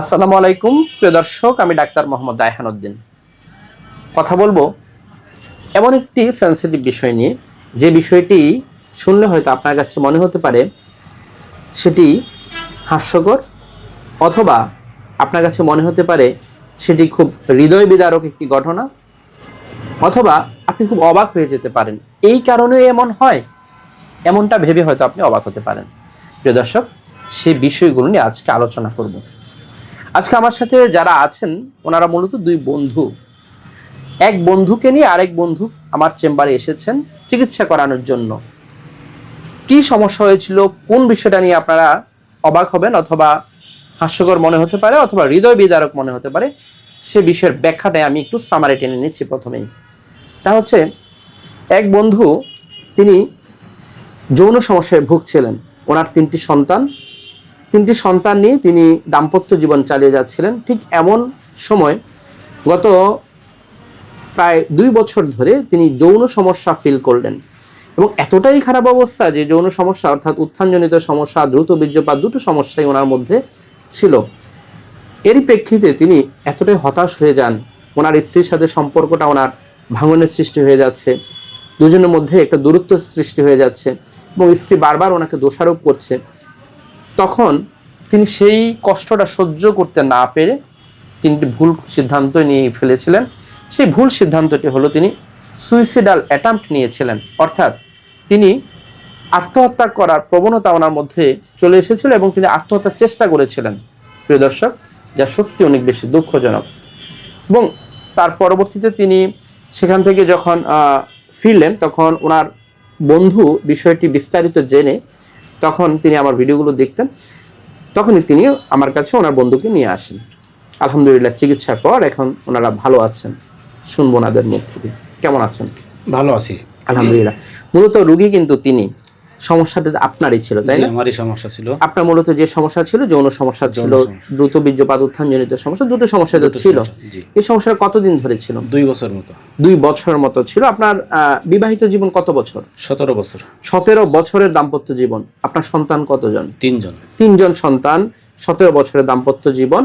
আসসালামু আলাইকুম, প্রিয় দর্শক, আমি ডাক্তার মোহাম্মদ রায়হান উদ্দিন। কথা বলব এমন একটি সেন্সিটিভ বিষয় নিয়ে। যে বিষয়টি শুনলে হয়তো আপনার কাছে মনে হতে পারে, সেটি হাস্যকর অথবা আপনার কাছে মনে হতে পারে সেটি খুব হৃদয় বিদারক একটি ঘটনা অথবা আপনি খুব অবাক হয়ে যেতে পারেন। এই কারণে এমন হয়, এমনটা ভেবে হয়তো আপনি অবাক হতে পারেন। প্রিয় দর্শক সেই বিষয়গুলো নিয়ে আজকে আলোচনা করব। আজকে আমার সাথে যারা আছেন, ওনারা মূলত দুই বন্ধু। এক বন্ধুকে নিয়ে আরেক বন্ধু আমার চেম্বারে এসেছেন চিকিৎসা করানোর জন্য। কি সমস্যা হয়েছিল, কোন বিষয়টা নিয়ে আপনারা অবাক হবেন অথবা হাস্যকর মনে হতে পারে অথবা হৃদয় বিদারক মনে হতে পারে, সে বিষয়ের ব্যাখ্যাটাই আমি একটু সামারি টেনে নিচ্ছি প্রথমেই। তা হচ্ছে, এক বন্ধু, তিনি যৌন সমস্যায় ভুগছিলেন। ওনার তিনটি সন্তান তিনটি সন্তান নিয়ে তিনি দাম্পত্য জীবন চালিয়ে যাচ্ছিলেন। ঠিক এমন সময় গত প্রায় দুই বছর ধরে তিনি যৌন সমস্যা ফিল করলেন এবং এতটাই খারাপ অবস্থা যে যৌন সমস্যা অর্থাৎ উত্থানজনিত সমস্যা, দ্রুত বীর্যপাত দুটো সমস্যাই ওনার মধ্যে ছিল। এরই প্রেক্ষিতে তিনি এতটাই হতাশ হয়ে যান। ওনার স্ত্রীর সাথে সম্পর্কটা ওনার ভাঙনের সৃষ্টি হয়ে যাচ্ছে। দুজনের মধ্যে একটা দূরত্ব সৃষ্টি হয়ে যাচ্ছে এবং স্ত্রী বারবার ওনাকে দোষারোপ করছে। তখন তিনি সেই কষ্টটা সহ্য করতে না পেরে তিনি ভুল সিদ্ধান্ত নিয়ে ফেলেছিলেন। সেই ভুল সিদ্ধান্তটি হলো তিনি সুইসাইডাল অ্যাটাম্পট নিয়েছিলেন। অর্থাৎ তিনি আত্মহত্যা করার প্রবণতা ওনার মধ্যে চলে এসেছিল এবং তিনি আত্মহত্যার চেষ্টা করেছিলেন। প্রিয় দর্শক, যা সত্যি অনেক বেশি দুঃখজনক। এবং তার পরবর্তীতে তিনি সেখান থেকে যখন ফিরলেন, তখন ওনার বন্ধু বিষয়টি বিস্তারিত জেনে তখন তিনি আমার ভিডিওগুলো দেখতেন। তখনই তিনি আমার কাছে ওনার বন্ধুকে নিয়ে আসেন। আলহামদুলিল্লাহ চিকিৎসার পর এখন ওনারা ভালো আছেন। শুনব ওনাদের মুখ থেকে। কেমন আছেন? ভালো আছি। আলহামদুলিল্লাহ। মূলত রুগী কিন্তু তিনি। সমস্যাটা আপনারই ছিল তাই না? আমারই সমস্যা ছিল। আপনার মূলত যে সমস্যা ছিল যৌন সমস্যা ছিল দ্রুত বীর্যপাত উত্থানজনিত সমস্যা দুটো সমস্যা তো দুটো ছিল। এই সমস্যাটা কতদিন ধরে ছিল? দুই বছর মতো। দুই বছরের মতো ছিল। আপনার বিবাহিত জীবন কত বছর? সতেরো বছর। সতেরো বছরের দাম্পত্য জীবন। আপনার সন্তান কতজন? তিনজন। তিনজন সন্তান সতেরো বছরের দাম্পত্য জীবন।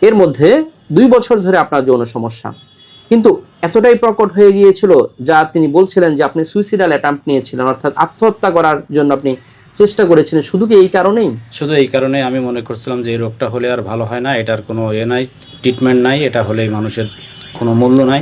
এর মধ্যে দুই বছর ধরে আপনার যৌন সমস্যা। কিন্তু এতটাই প্রকট হয়ে গিয়েছিল যা তিনি বলছিলেন যে আপনি সুইসাইডাল অ্যাটাম্প নিয়েছিলেন, অর্থাৎ আত্মহত্যা করার জন্য আপনি চেষ্টা করেছিলেন। শুধু কি এই কারণেই? শুধু এই কারণে আমি মনে করছিলাম যে এই রোগটা হলে আর ভালো হয় না, এটার কোনো এ নাই ট্রিটমেন্ট নাই, এটা হলেই মানুষের কোনো মূল্য নাই।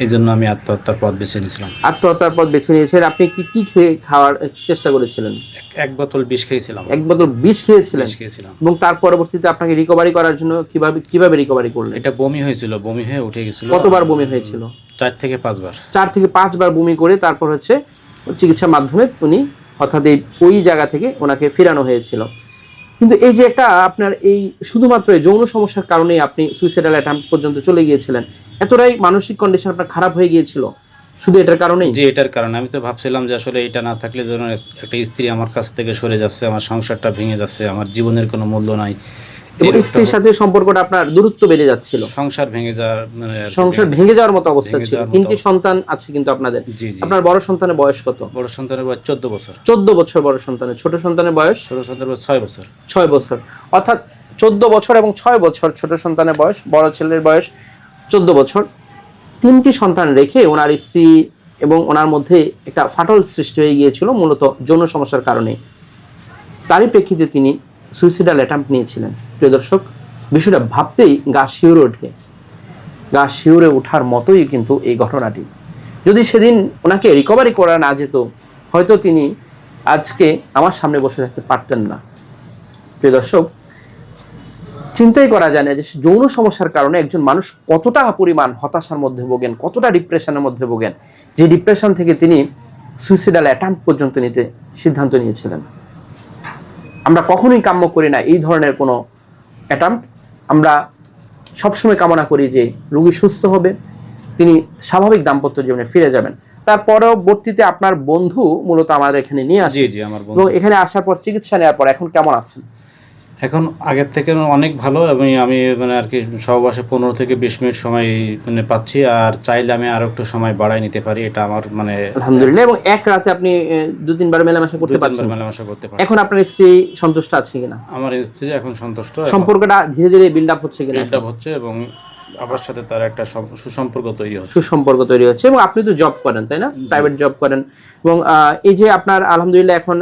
এই জন্য আমি আত্মহত্যার পথ বেছে নিয়েছিলাম। আত্মহত্যার পথ বেছে নিয়েছেন। আপনি কি কি খেয়ে খাওয়ার চেষ্টা করেছিলেন? এক- এক বোতল বিষ খেয়েছিলাম। এক বোতল বিষ খেয়েছিলেন? বিষ খেয়েছিলাম। এবং তার পরবর্তীতে আপনাকে রিকভারি করার জন্য কীভাবে কীভাবে রিকভারি করলেন? এটা বমি হয়েছিল বমি হয়ে উঠে গেছিল। কতবার বমি হয়েছিল? চার থেকে পাঁচবার। চার থেকে পাঁচবার বমি করে তারপর হচ্ছে চিকিৎসার মাধ্যমে উনি অর্থাৎ এই ওই জায়গা থেকে ওনাকে ফেরানো হয়েছিল। কিন্তু এই যে একটা আপনার এই শুধুমাত্র এই যৌন সমস্যার কারণে আপনি সুইসাইডাল অ্যাটাম্প পর্যন্ত চলে গিয়েছিলেন, এতটাই মানসিক কন্ডিশন আপনার খারাপ হয়ে গিয়েছিল? শুধু এটার কারণে যে এটার কারণে। আমি তো ভাবছিলাম যে আসলে এটা না থাকলে ধরুন একটা স্ত্রী আমার কাছ থেকে সরে যাচ্ছে, আমার সংসারটা ভেঙে যাচ্ছে, আমার জীবনের কোনো মূল্য নাই। স্ত্রীর সাথে সম্পর্কটা আপনার দূরত্ব বেড়ে যাচ্ছিল। সংসার ভেঙে যাওয়ার মানে সংসার ভেঙে যাওয়ার মতো অবস্থা ছিল। তিনটি সন্তান আছে কিন্তু আপনাদের। আপনার বড় সন্তানের বয়স কত? বড় সন্তানের বয়স চোদ্দ বছর। চোদ্দ বছর বড় সন্তানের। ছোট সন্তানের বয়স? ছোট সন্তানের বয়স ছয় বছর। ছয় বছর। অর্থাৎ চোদ্দ বছর এবং ছয় বছর ছোট সন্তানের বয়স বড় ছেলের বয়স চোদ্দ বছর। তিনটি সন্তান রেখে ওনার স্ত্রী এবং ওনার মধ্যে একটা ফাটল সৃষ্টি হয়ে গিয়েছিল মূলত যৌন সমস্যার কারণে। তারই প্রেক্ষিতে তিনি সুইসাইডাল অ্যাটাম্প নিয়েছিলেন। প্রিয় দর্শক, বিষয়টা ভাবতেই গা শিউরে ওঠে। গা শিউরে ওঠার মতোই কিন্তু এই ঘটনাটি। যদি সেদিন ওনাকে রিকভারি করা না যেত, হয়তো তিনি আজকে আমার সামনে বসে থাকতে পারতেন না। প্রিয় দর্শক, চিন্তাই করা যায় না যে যৌন সমস্যার কারণে একজন মানুষ কতটা পরিমাণ হতাশার মধ্যে ভোগেন, কতটা ডিপ্রেশনের মধ্যে ভোগেন, যে ডিপ্রেশন থেকে তিনি সুইসাইডাল অ্যাটাম্প পর্যন্ত নিতে সিদ্ধান্ত নিয়েছিলেন। আমরা কখনোই কাম্য করি না এই ধরনের কোনো অ্যাটাম্প আমরা সবসময় কামনা করি যে রুগী সুস্থ হবে তিনি স্বাভাবিক দাম্পত্য জীবনে ফিরে যাবেন। তার পরবর্তীতে আপনার বন্ধু মূলত আমাদের এখানে নিয়ে আসে। এবং এখানে আসার পর চিকিৎসা নেওয়ার পর এখন কেমন আছেন? এখন আগের থেকে অনেক ভালো এবং আমি মানে আর কি সহবাসে পনেরো থেকে বিশ মিনিট সময় মানে পাচ্ছি আর চাইলে আমি আরও একটু সময় বাড়াই নিতে পারি এটা আমার মানে আলহামদুলিল্লাহ এবং এক রাতে আপনি দু তিনবার মেলামেশা করতে পারছেন? মেলামেশা করতে পারছেন এখন আপনার স্ত্রী সন্তুষ্ট আছে কিনা? আমার স্ত্রী এখন সন্তুষ্ট সম্পর্কটা ধীরে ধীরে বিল্ড আপ হচ্ছে কিনা? বিল্ড আপ হচ্ছে এবং আমার সাথে তার একটা সুসম্পর্ক তৈরি হচ্ছে। সুসম্পর্ক তৈরি হচ্ছে এবং আপনি তো জব করেন তাই না? প্রাইভেট জব করেন এবং এই যে আপনার আলহামদুলিল্লাহ এখন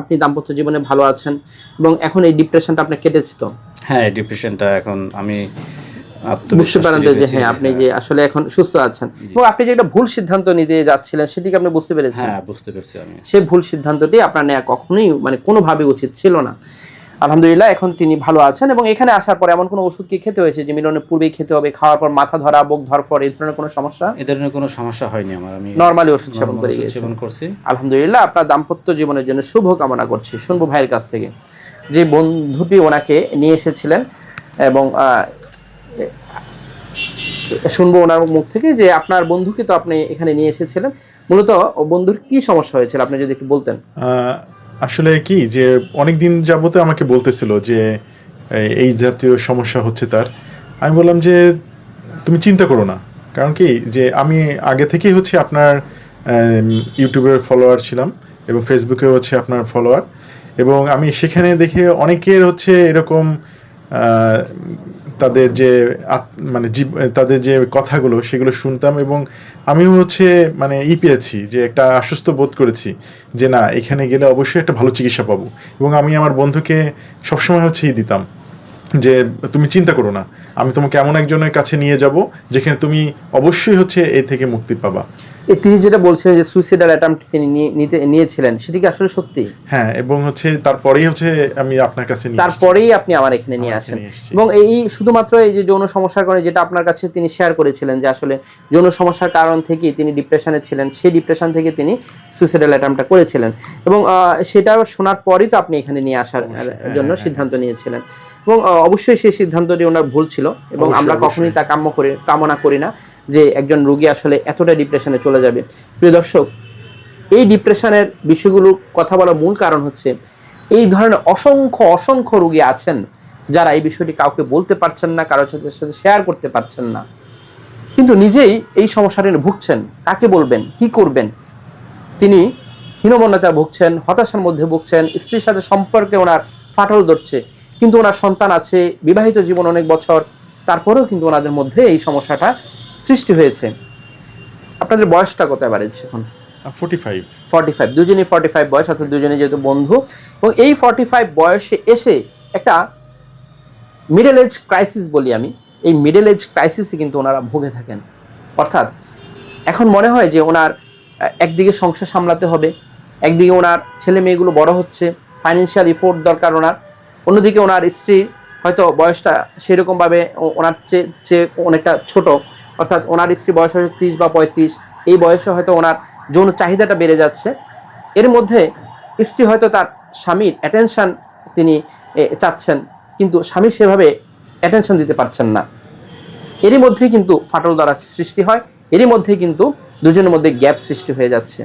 আপনি দাম্পত্য জীবনে ভালো আছেন এবং এখন এই ডিপ্রেশনটা আপনার কেটেছে তো? হ্যাঁ ডিপ্রেশনটা এখন আমি বুঝতে পারেন যে হ্যাঁ আপনি যে আসলে এখন সুস্থ আছেন। এবং আপনি যে একটা ভুল সিদ্ধান্ত নিতে যাচ্ছিলেন সেটিকে আপনি বুঝতে পেরেছেন? হ্যাঁ বুঝতে পেরেছি আমি। সেই ভুল সিদ্ধান্তটি আপনার নেওয়া কখনোই মানে কোনোভাবে উচিত ছিল না। আলহামদুলিল্লাহ এখন তিনি ভালো আছেন এবং এখানে আসার পর এমন কোনো ওষুধ কি খেতে হয়েছে যে মিলনের পূর্বেই খেতে হবে খাওয়ার পর মাথা ধরা বুক ধরফর এই ধরনের কোনো সমস্যা? এ ধরনের কোনো সমস্যা হয়নি আমার আমি নর্মালি ওষুধ সেবন করে সেবন করছি। আলহামদুলিল্লাহ আপনার দাম্পত্য জীবনের জন্য শুভ কামনা করছি শুনব ভাইয়ের কাছ থেকে। যে বন্ধুটি ওনাকে নিয়ে এসেছিলেন এবং শুনব ওনার মুখ থেকে যে আপনার বন্ধুকে তো আপনি এখানে নিয়ে এসেছিলেন। মূলত বন্ধুর কি সমস্যা হয়েছিল আপনি যদি একটু বলতেন। আহ, আসলে কি যে অনেক দিন যাবতে আমাকে বলতেছিল যে, এই- জাতীয় সমস্যা হচ্ছে তার। আমি বললাম যে, তুমি চিন্তা করো না। কারণ কি যে আমি আগে থেকেই হচ্ছে আপনার ইউটিউবের ফলোয়ার ছিলাম এবং ফেসবুকে হচ্ছে আপনার ফলোয়ার এবং আমি সেখানে দেখে অনেকের হচ্ছে এরকম তাদের যে মানে তাদের যে কথাগুলো সেগুলো শুনতাম এবং আমিও হচ্ছে মানে ই পেয়েছি যে একটা আশ্বস্ত বোধ করেছি যে না, এখানে গেলে অবশ্যই একটা ভালো চিকিৎসা পাবো। এবং আমি আমার বন্ধুকে সবসময় হচ্ছে ই দিতাম। যে তুমি চিন্তা করো না আমি তোমাকে এমন একজনের কাছে নিয়ে যাব যেখানে তুমি অবশ্যই হচ্ছে এ থেকে মুক্তি পাবা। তিনি যেটা বলছিলেন যে সুইসাইডাল অ্যাটাম্পট তিনি নিতে নিয়েছিলেন সেটি কি আসলে সত্যি? হ্যাঁ এবং হচ্ছে তারপরেই হচ্ছে আমি আপনার কাছে নিয়ে তারপরেই আপনি আমার এখানে নিয়ে আসেন। এবং এই শুধুমাত্র এই যে যৌন সমস্যার কারণে যেটা আপনার কাছে তিনি শেয়ার করেছিলেন যে আসলে যৌন সমস্যার কারণ থেকেই তিনি ডিপ্রেশনে ছিলেন সেই ডিপ্রেশন থেকে তিনি সুইসাইডাল অ্যাটাম্পটা করেছিলেন। এবং সেটা শোনার পরই তো আপনি এখানে নিয়ে আসার হ্যাঁ, জন্য হ্যাঁ, সিদ্ধান্ত নিয়েছিলেন। এবং অবশ্যই সেই সিদ্ধান্তটি ওনার ভুল ছিল এবং আমরা। কখনোই তা কাম্য করি কামনা করি না যে একজন রোগী আসলে এতটা ডিপ্রেশনে চলে যাবে। প্রিয় দর্শক এই ডিপ্রেশনের বিষয়গুলো কথা বলার মূল কারণ হচ্ছে এই ধরনের অসংখ্য অসংখ্য রোগী আছেন যারা এই বিষয়টি কাউকে বলতে পারছেন না কারোর সাথে সাথে শেয়ার করতে পারছেন না। কিন্তু নিজেই এই সমস্যাটি ভুগছেন কাকে বলবেন কি করবেন? তিনি হীনমন্যতা ভুগছেন হতাশার মধ্যে ভুগছেন স্ত্রীর সাথে সম্পর্কে ওনার ফাটল ধরছে। কিন্তু ওনার সন্তান আছে বিবাহিত জীবন অনেক বছর তারপরেও কিন্তু ওনাদের মধ্যে এই সমস্যাটা সৃষ্টি হয়েছে। আপনাদের বয়সটা কত অ্যাভারেজ এখন? ফোর্টি ফাইভ ফর্টি ফাইভ দুজনই ফর্টি ফাইভ বয়স অর্থাৎ দুজনে যেহেতু বন্ধু। এবং এই ফর্টি ফাইভ বয়সে এসে একটা মিডল এজ ক্রাইসিস বলি আমি। এই মিডল এজ ক্রাইসিসে কিন্তু ওনারা ভুগে থাকেন। অর্থাৎ এখন মনে হয় যে ওনার একদিকে সংসার সামলাতে হবে একদিকে ওনার ছেলে মেয়েগুলো বড় হচ্ছে ফাইন্যান্সিয়াল ইফোর্ট দরকার ওনার। অন্যদিকে ওনার স্ত্রী হয়তো বয়সটা সেরকমভাবে ওনার চেয়ে চেয়ে অনেকটা ছোট। অর্থাৎ ওনার স্ত্রী বয়স হয়তো ত্রিশ বা পঁয়ত্রিশ, এই বয়সে হয়তো ওনার যৌন চাহিদাটা বেড়ে যাচ্ছে। এর মধ্যে স্ত্রী হয়তো তার স্বামীর অ্যাটেনশন তিনি চাচ্ছেন, কিন্তু স্বামী সেভাবে অ্যাটেনশন দিতে পারছেন না। এরই মধ্যেই কিন্তু ফাটল দ্বারা সৃষ্টি হয়, এরই মধ্যেই কিন্তু দুজনের মধ্যে গ্যাপ সৃষ্টি হয়ে যাচ্ছে।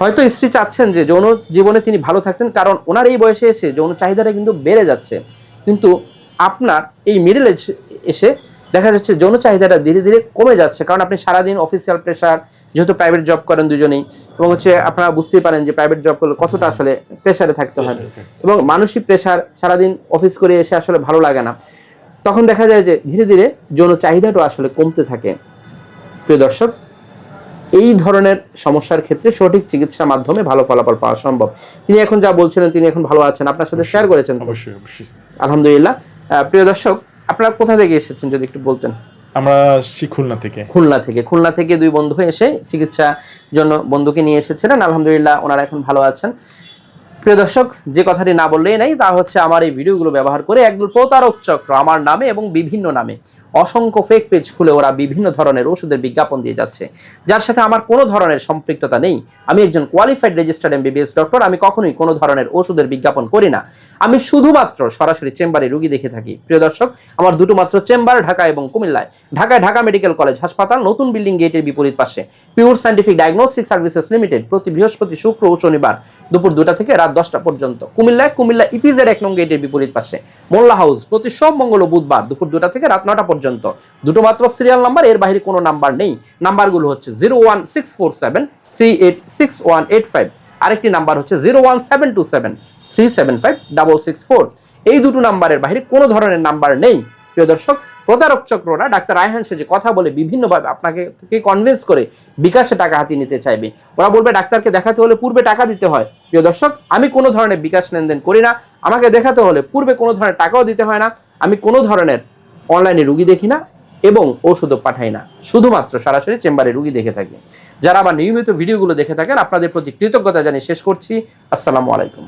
হয়তো স্ত্রী চাচ্ছেন যে যৌন জীবনে তিনি ভালো থাকতেন কারণ ওনার এই বয়সে এসে যৌন চাহিদাটা কিন্তু বেড়ে যাচ্ছে। কিন্তু আপনার এই মিডল এজ এসে দেখা যাচ্ছে যৌন চাহিদাটা ধীরে ধীরে কমে যাচ্ছে কারণ আপনি সারাদিন অফিসিয়াল প্রেশার যেহেতু প্রাইভেট জব করেন দুজনেই এবং হচ্ছে আপনারা বুঝতেই পারেন যে প্রাইভেট জব করলে কতটা আসলে প্রেশারে থাকতে হয়। এবং মানসিক প্রেশার সারাদিন অফিস করে এসে আসলে ভালো লাগে না। তখন দেখা যায় যে ধীরে ধীরে যৌন চাহিদাটা আসলে কমতে থাকে। প্রিয় দর্শক এই ধরনের সমস্যার ক্ষেত্রে সঠিক চিকিৎসার মাধ্যমে ভালো ফলাফল পাওয়া সম্ভব। তিনি এখন যা বলছিলেন তিনি এখন ভালো আছেন। আপনার সাথে শেয়ার করেছেন অবশ্যই অবশ্যই। আলহামদুলিল্লাহ। প্রিয় দর্শক আপনারা কোথা থেকে এসেছেন যদি একটু বলতেন? আমরা খুলনা থেকে। খুলনা থেকে। খুলনা থেকে দুই বন্ধু এসে চিকিৎসা জন্য বন্ধুকে নিয়ে এসেছিলেন। আলহামদুলিল্লাহ ওনারা এখন ভালো আছেন। প্রিয় দর্শক যে কথাটি না বললেই নাই তা হচ্ছে আমার এই ভিডিওগুলো ব্যবহার করে একদল প্রতারক চক্র আমার নামে এবং বিভিন্ন নামে। অসংখ্য ফেক পেজ খুলে ওরা বিভিন্ন ধরনের ওষুধের বিজ্ঞাপন দিয়ে যাচ্ছে। যার সাথে আমার কোনো ধরনের সম্পৃক্ততা নেই। আমি একজন কোয়ালিফাইড রেজিস্টার্ড এমবিবিএস ডক্টর আমি কখনোই কোনো ধরনের ওষুধের বিজ্ঞাপন করি না। আমি শুধুমাত্র সরাসরি চেম্বারে রুগী দেখে থাকি। প্রিয় দর্শক, আমার দুটো মাত্র চেম্বার ঢাকা এবং কুমিল্লায়। ঢাকায় ঢাকা মেডিকেল কলেজ হাসপাতাল, নতুন বিল্ডিং গেটের বিপরীত পাশে। Pure scientific diagnostic services limited প্রতি বৃহস্পতি, শুক্র ও শনিবার দুপুর দুটা থেকে রাত দশটা পর্যন্ত। কুমিল্লায় কুমিল্লা ইপিজের এক নং গেটের বিপরীত পাশে। মোল্লা হাউস প্রতি সোম, মঙ্গল ও বুধবার দুপুর দুটা থেকে রাত নটা পর্যন্ত। দুটো মাত্র সিরিয়াল নাম্বার এর বাইরে কোনো নাম্বার নেই। নাম্বারগুলো হচ্ছে zero one six four seven three eight six one eight five আরেকটি নাম্বার হচ্ছে zero one seven two seven three seven five double six four এই দুটো নাম্বারের বাইরে কোনো ধরনের নাম্বার নেই। প্রিয় দর্শক, প্রতারক চক্ররা ডাক্তার রায়হান সে যে কথা বলে বিভিন্নভাবে আপনাকে কনভিন্স করে বিকাশে টাকা হাতিয়ে নিতে চাইবে। ওরা বলবে, ডাক্তারকে দেখাতে হলে পূর্বে টাকা দিতে হয়। প্রিয় দর্শক, আমি কোনো ধরনের বিকাশ লেনদেন করি না। আমাকে দেখাতে হলে পূর্বে কোনো ধরনের টাকাও দিতে হয় না। আমি কোনো ধরনের অনলাইনে রুগী দেখি না এবং ওষুধও পাঠাই না। শুধুমাত্র সরাসরি চেম্বারে রুগী দেখে থাকি। যারা আমার নিয়মিত ভিডিওগুলো দেখে থাকেন, আপনাদের প্রতি কৃতজ্ঞতা জানিয়ে শেষ করছি। আসসালামু আলাইকুম।